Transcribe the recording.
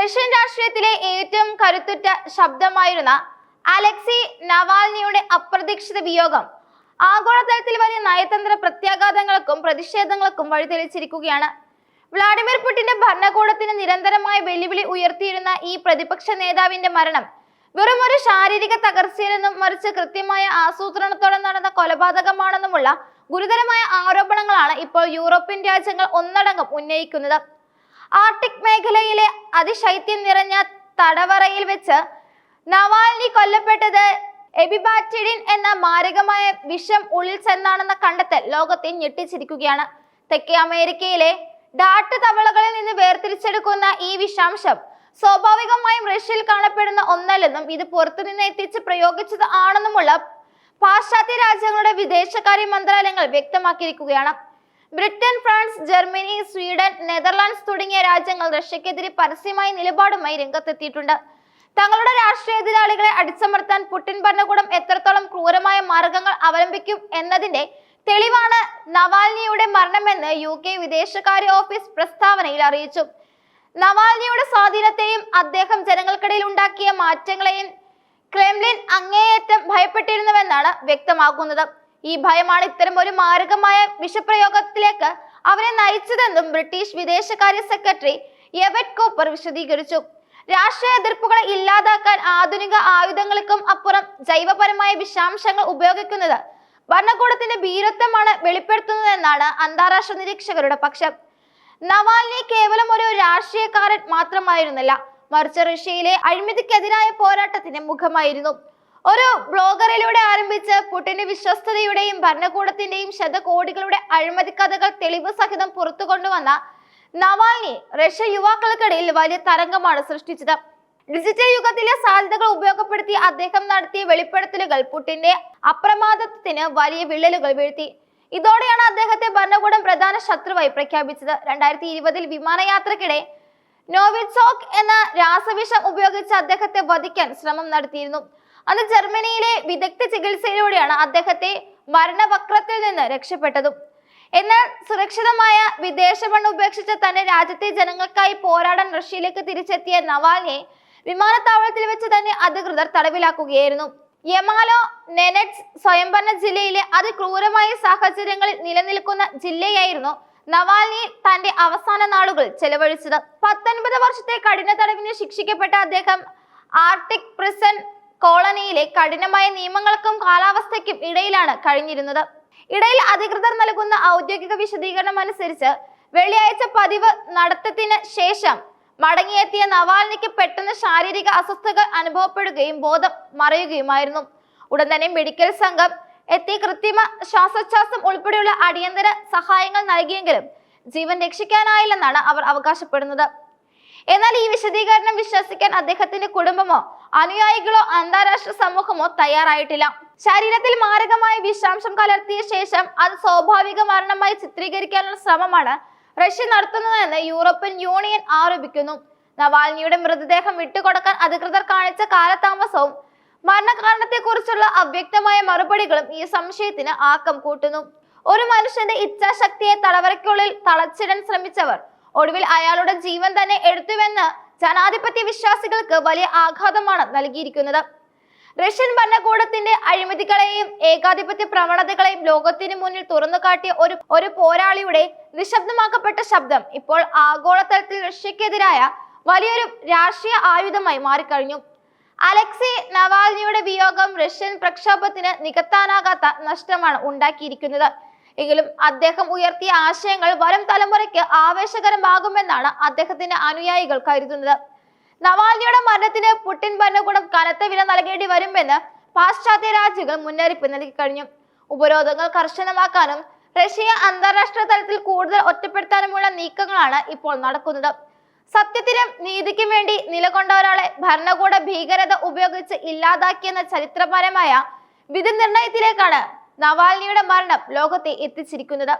Russian രാഷ്ട്രീയത്തിലെ ഏറ്റവും കരുത്തുറ്റ ശബ്ദമായിരുന്ന അലക്സി നവാൽനിയുടെ അപ്രതീക്ഷിത വിയോഗം. ആഗോളതലത്തിൽ വലിയ നയതന്ത്ര പ്രത്യാഘാതങ്ങൾക്കും പ്രതിഷേധങ്ങൾക്കും വഴിതെളിച്ചിരിക്കുകയാണ്. വ്ളാഡിമിർ പുടിന്റെ ഭരണകൂടത്തിന് നിരന്തരമായ വെല്ലുവിളി ഉയർത്തിയിരുന്ന ഈ പ്രതിപക്ഷ നേതാവിന്റെ മരണം വെറും ഒരു ശാരീരിക തകർച്ചയിലെന്നും മറിച്ച് കൃത്യമായ ആസൂത്രണത്തോടെ നടന്ന കൊലപാതകമാണെന്നുമുള്ള ഗുരുതരമായ ആരോപണങ്ങളാണ് ഇപ്പോൾ യൂറോപ്യൻ രാജ്യങ്ങൾ ഒന്നടങ്കം ഉന്നയിക്കുന്നത്. ആർട്ടിക് മേഖലയിലെ അതിശൈത്യം നിറഞ്ഞ തടവറയിൽ വെച്ച് നവാൽനി കൊല്ലപ്പെട്ടത് എബിബാറ്റിഡിൻ എന്ന മാരകമായ വിഷം ഉള്ളിൽ ചെന്നാണെന്ന കണ്ടെത്തൽ ലോകത്തെ ഞെട്ടിച്ചിരിക്കുകയാണ്. തെക്കേ അമേരിക്കയിലെ ഡാട്ട് തവളകളിൽ നിന്ന് വേർതിരിച്ചെടുക്കുന്ന ഈ വിഷാംശം സ്വാഭാവികമായും റഷ്യയിൽ കാണപ്പെടുന്ന ഒന്നല്ലെന്നും ഇത് പുറത്തുനിന്ന് എത്തിച്ച് പ്രയോഗിച്ചത് ആണെന്നുമുള്ള പാശ്ചാത്യ രാജ്യങ്ങളുടെ വിദേശകാര്യ മന്ത്രാലയങ്ങൾ വ്യക്തമാക്കിയിരിക്കുകയാണ്. Britain France Germany Sweden Netherlands തുടങ്ങിയ രാജ്യങ്ങൾ റഷ്യക്കെതിരെ പരസ്യമായ നിലപാടുമായി രംഗത്തെത്തിയിട്ടുണ്ട്. തങ്ങളുടെ രാഷ്ട്രീയ എതിരാളികളെ അടിച്ചമർത്താൻ പുടിൻ ഭരണകൂടം എത്രത്തോളം ക്രൂരമായ മാർഗങ്ങൾ അവലംബിക്കും എന്നതിന്റെ തെളിവാണ് നവാൽനിയുടെ മരണമെന്ന് യു കെ വിദേശകാര്യ ഓഫീസ് പ്രസ്താവനയിൽ അറിയിച്ചു. നവാൽനിയുടെ സ്വാധീനത്തെയും അദ്ദേഹം ജനങ്ങൾക്കിടയിൽ ഉണ്ടാക്കിയ മാറ്റങ്ങളെയും ക്രെംലിൻ അങ്ങേയറ്റം ഭയപ്പെട്ടിരുന്നുവെന്നാണ് വ്യക്തമാക്കുന്നത് ഈ ഭയമാണ് ഇത്തരം ഒരു മാരകമായ വിഷപ്രയോഗത്തിലേക്ക് അവരെ നയിച്ചതെന്നും ബ്രിട്ടീഷ് വിദേശകാര്യ സെക്രട്ടറി എവറ്റ് കോപ്പർ വിശദീകരിച്ചു. രാഷ്ട്രീയ എതിർപ്പുകളെ ഇല്ലാതാക്കാൻ ആധുനിക ആയുധങ്ങൾക്കും അപ്പുറം ജൈവപരമായ വിഷാംശങ്ങൾ ഉപയോഗിക്കുന്നത് ഭരണകൂടത്തിന്റെ ഭീരത്വമാണ് വെളിപ്പെടുത്തുന്നതെന്നാണ് അന്താരാഷ്ട്ര നിരീക്ഷകരുടെ പക്ഷം. നവാൽനി കേവലം ഒരു രാഷ്ട്രീയക്കാരൻ മാത്രമായിരുന്നില്ല മറിച്ച് റഷ്യയിലെ അഴിമതിക്കെതിരായ പോരാട്ടത്തിന്റെ മുഖമായിരുന്നു. ഒരു ബ്ലോഗറിലൂടെ ആരംഭിച്ച് പുടിന്റെ വിശ്വസ്തതയുടെയും ഭരണകൂടത്തിന്റെയും ശതകോടികളുടെ അഴിമതി കഥകൾ തെളിവ് സഹിതം പുറത്തു കൊണ്ടുവന്ന നവാൽനി റഷ്യ യുവാക്കൾക്കിടയിൽ വലിയ തരംഗമാണ് സൃഷ്ടിച്ചത്. ഡിജിറ്റൽ യുഗത്തിലെ സാധ്യതകൾ ഉപയോഗപ്പെടുത്തി അദ്ദേഹം നടത്തിയ വെളിപ്പെടുത്തലുകൾ പുടിന്റെ അപ്രമാദത്തിന് വലിയ വിള്ളലുകൾ വീഴ്ത്തി. ഇതോടെയാണ് അദ്ദേഹത്തെ ഭരണകൂടം പ്രധാന ശത്രുവായി പ്രഖ്യാപിച്ചത്. രണ്ടായിരത്തി ഇരുപതിൽ വിമാനയാത്രക്കിടെ നോവിറ്റ്സോക്ക് എന്ന രാസവിഷം ഉപയോഗിച്ച് അദ്ദേഹത്തെ വധിക്കാൻ ശ്രമം നടത്തിയിരുന്നു. അന്ന് ജർമ്മനിയിലെ വിദഗ്ധ ചികിത്സയിലൂടെയാണ് അദ്ദേഹത്തെ മരണവക്രത്തിൽ നിന്ന് രക്ഷപ്പെട്ടതും. എന്നാൽ സുരക്ഷിതമായ വിദേശ മണ്ണ് ഉപേക്ഷിച്ച് തന്റെ രാജ്യത്തെ ജനങ്ങൾക്കായി പോരാടാൻ റഷ്യയിലേക്ക് തിരിച്ചെത്തിയ നവാലിനെ വിമാനത്താവളത്തിൽ വെച്ച് തന്നെ അധികൃതർ തടവിലാക്കുകയായിരുന്നു. യമാലോ നെനറ്റ്സ് സ്വയംഭരണ ജില്ലയിലെ അതിക്രൂരമായ സാഹചര്യങ്ങളിൽ നിലനിൽക്കുന്ന ജില്ലയായിരുന്നു നവാലിനി തന്റെ അവസാന നാളുകൾ ചെലവഴിച്ചത്. പത്തൊൻപത് വർഷത്തെ കഠിന തടവിന് ശിക്ഷിക്കപ്പെട്ട അദ്ദേഹം ആർട്ടിക് പ്രിസൺ കോളനിയിലെ കഠിനമായ നിയമങ്ങൾക്കും കാലാവസ്ഥയ്ക്കും ഇടയിലാണ് കഴിഞ്ഞിരുന്നത്. ഇടയിൽ അധികൃതർ നൽകുന്ന ഔദ്യോഗിക വിശദീകരണം അനുസരിച്ച് വെള്ളിയാഴ്ച പതിവ് നടത്തത്തിന് ശേഷം മടങ്ങിയെത്തിയ നവാൽനിക്ക് പെട്ടെന്ന് ശാരീരിക അസ്വസ്ഥകൾ അനുഭവപ്പെടുകയും ബോധം മറയുകയുമായിരുന്നു. ഉടൻ തന്നെ മെഡിക്കൽ സംഘം എത്തി കൃത്രിമ ശ്വാസോച്ഛ്വാസം ഉൾപ്പെടെയുള്ള അടിയന്തര സഹായങ്ങൾ നൽകിയെങ്കിലും ജീവൻ രക്ഷിക്കാനായില്ലെന്നാണ് അവർ അവകാശപ്പെടുന്നത്. എന്നാൽ ഈ വിശദീകരണം വിശ്വസിക്കാൻ അദ്ദേഹത്തിന്റെ കുടുംബമോ അനുയായികളോ അന്താരാഷ്ട്ര സമൂഹമോ തയ്യാറായിട്ടില്ല. ശരീരത്തിൽ മാരകമായ വിഷാംശം കലർത്തിയ ശേഷം അത് സ്വാഭാവിക മരണമായി ചിത്രീകരിക്കാനുള്ള ശ്രമമാണ് റഷ്യ നടത്തുന്നതെന്ന് യൂറോപ്യൻ യൂണിയൻ ആരോപിക്കുന്നു. നവാൽനിയുടെ മൃതദേഹം വിട്ടുകൊടുക്കാൻ അധികൃതർ കാണിച്ച കാലതാമസവും മരണകാരണത്തെക്കുറിച്ചുള്ള അവ്യക്തമായ മറുപടികളും ഈ സംശയത്തിന് ആക്കം കൂട്ടുന്നു. ഒരു മനുഷ്യന്റെ ഇച്ഛാശക്തിയെ തടവറയ്ക്കുള്ളിൽ തളച്ചിടാൻ ശ്രമിച്ചവർ ഒടുവിൽ അയാളുടെ ജീവൻ തന്നെ എടുത്തുവെന്ന് ജനാധിപത്യ വിശ്വാസികൾക്ക് വലിയ ആഘാതമാണ് നൽകിയിരിക്കുന്നത്. റഷ്യൻ ഭരണകൂടത്തിന്റെ അഴിമതികളെയും ഏകാധിപത്യ പ്രവണതകളെയും ലോകത്തിന് മുന്നിൽ തുറന്നു കാട്ടിയ ഒരു ഒരു പോരാളിയുടെ നിശബ്ദമാക്കപ്പെട്ട ശബ്ദം ഇപ്പോൾ ആഗോളതലത്തിൽ റഷ്യക്കെതിരായ വലിയൊരു രാഷ്ട്രീയ ആയുധമായി മാറിക്കഴിഞ്ഞു. അലക്സി നവാൽനിയുടെ വിയോഗം റഷ്യൻ പ്രക്ഷോഭത്തിന് നികത്താനാകാത്ത നഷ്ടമാണ് ഉണ്ടാക്കിയിരിക്കുന്നത്. എങ്കിലും അദ്ദേഹം ഉയർത്തിയ ആശയങ്ങൾ വരും തലമുറയ്ക്ക് ആവേശകരമാകുമെന്നാണ് അദ്ദേഹത്തിന്റെ അനുയായികൾ കരുതുന്നത്. നവാൽനിയുടെ മരണത്തിന് പുട്ടിൻ ഭരണകൂടം കനത്ത വില നൽകേണ്ടി വരുമെന്ന് പാശ്ചാത്യ രാജ്യങ്ങൾ മുന്നറിയിപ്പ് നൽകി കഴിഞ്ഞു. ഉപരോധങ്ങൾ കർശനമാക്കാനും റഷ്യ അന്താരാഷ്ട്ര തലത്തിൽ കൂടുതൽ ഒറ്റപ്പെടുത്താനുമുള്ള നീക്കങ്ങളാണ് ഇപ്പോൾ നടക്കുന്നത്. സത്യത്തിനും നീതിക്കും വേണ്ടി നിലകൊണ്ട ഒരാളെ ഭരണകൂട ഭീകരത ഉപയോഗിച്ച് ഇല്ലാതാക്കിയെന്ന ചരിത്രപരമായ വിധി നിർണയത്തിലേക്കാണ് നവാൽനിയുടെ മരണം ലോകത്തെ എത്തിച്ചിരിക്കുന്നത്.